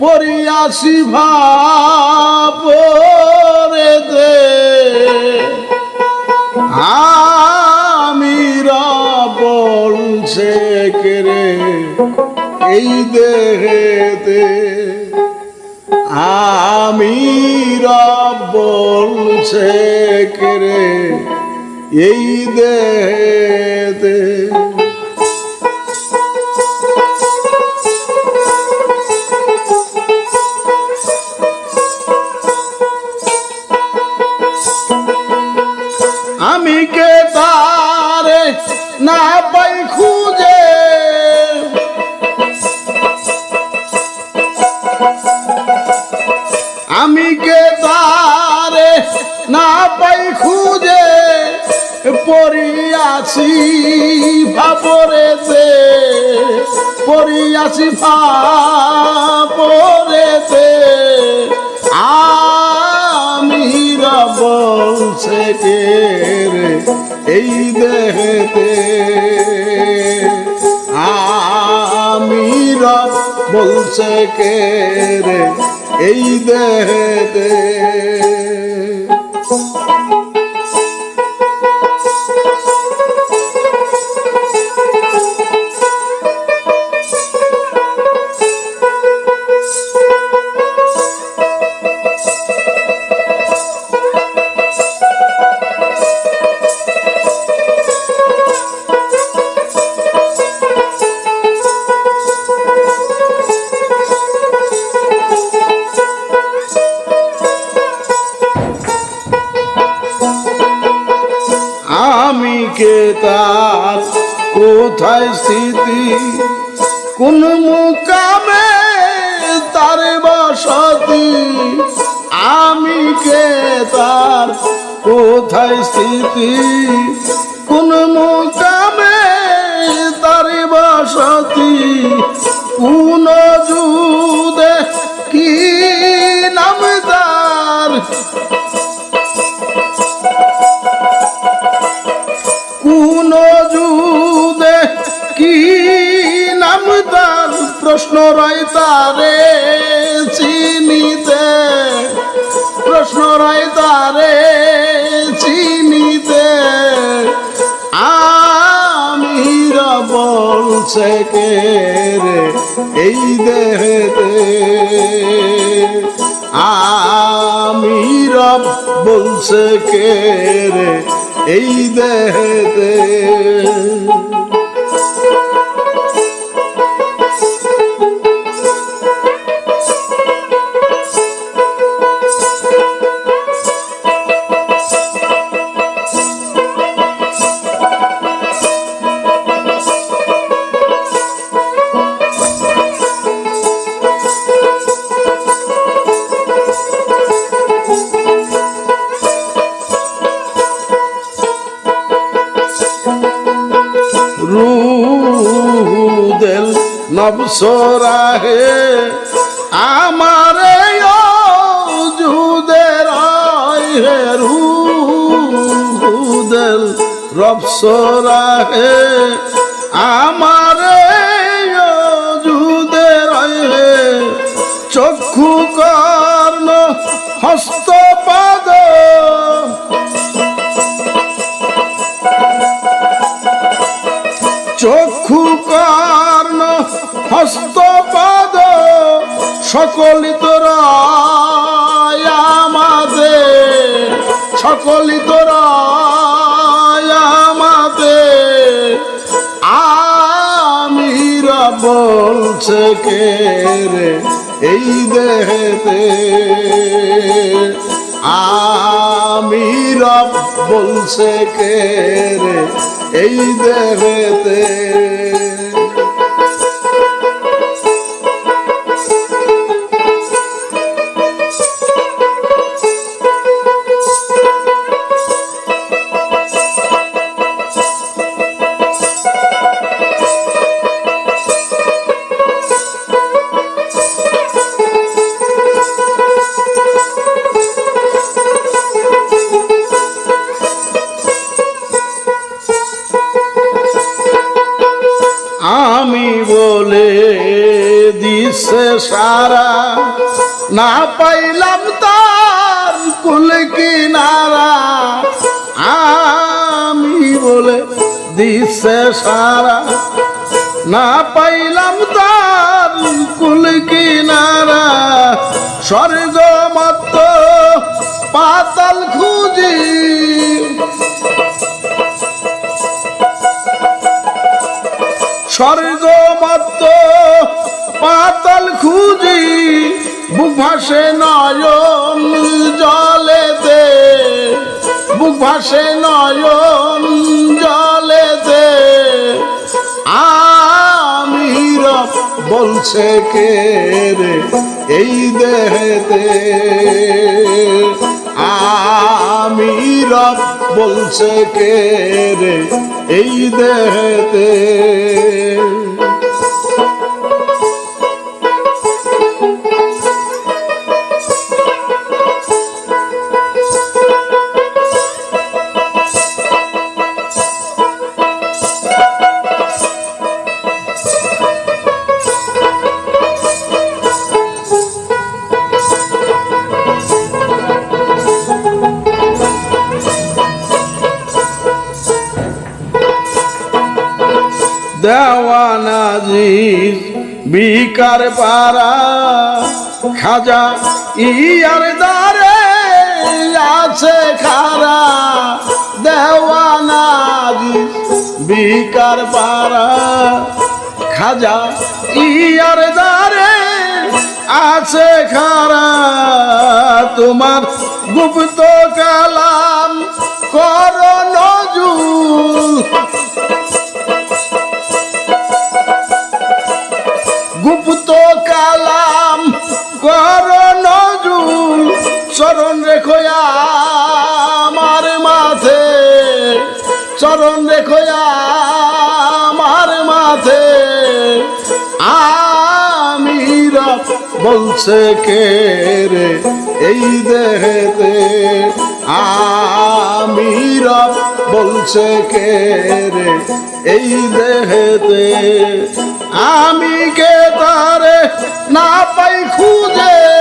পরিয়াসি ভাপরে দে। আমিরা বলছে কেরে এই দেহেতে। আমিরা বলছে কেরে এই দেহেতে। পড়িয়াছি ভাবরেতে পড়িয়াছি ভাবরেতে আমিরা বলছে কে রে এই দেহেতে। আমিরা বলছে কে রে এই দেহেতে। আমি কে তার কোথায় স্থিতি? কোন মুকামে তার বসতি? আমি কে তার কোথায় স্থিতি? কোন মুকামে তারে চিনিতে? প্রশ্ন রায় তারে, চিনিতে। আমিরা বলছে কে রে এই দেহেতে। আমিরা বলছে কে রে এই দেহেতে। রুদেল নবসরাহে আমারে যুদের হে রুদেল রবসরাহে আমারে সকলি তোর আমাদের সকলি তোর আমাদের আমিরা বলছে কে রে এই দেহেতে? আমিরা বলছে কে রে এই দেহেতে? পাইলাম তার কুল কিনারা। আমি বলে দিছে সারা। না পাইলাম তার কুল কিনারা। স্বর্গ মত পাতাল খুঁজি। স্বর্গ মত পাতাল খুঁজি। বুক নয়ন জলেতে, বুক ভাসে নয়ন জলেতে। আমি বলছে কে রে এই দেহেতে? আমি রব বলছে কে রে এই দেহেতে? দেওয়ানাজির বিকার পারা খাজা ইয়ার দারে আছে খারা। দেওয়ানাজি বিকার পারা খাজা ইয়ার দারে আছে খারা। তোমার গুপ্ত কালাম কর নজুল আমার মাথে আমি রব বলছে কে রে এই দেহেতে? আমি রব বলছে কে রে এই দেহেতে? আমি কে তারে না পাই খুঁজে?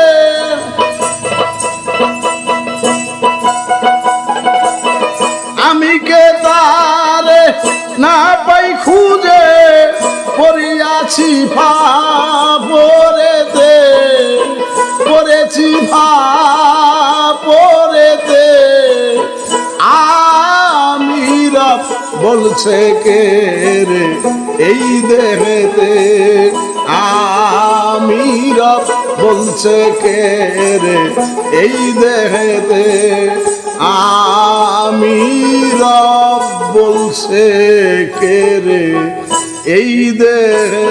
বলছে, কে রে এই দেহেতে আমি রব বলছে, কে রে এই দেহেতে আমি রব বলছে, কে রে এই দেহে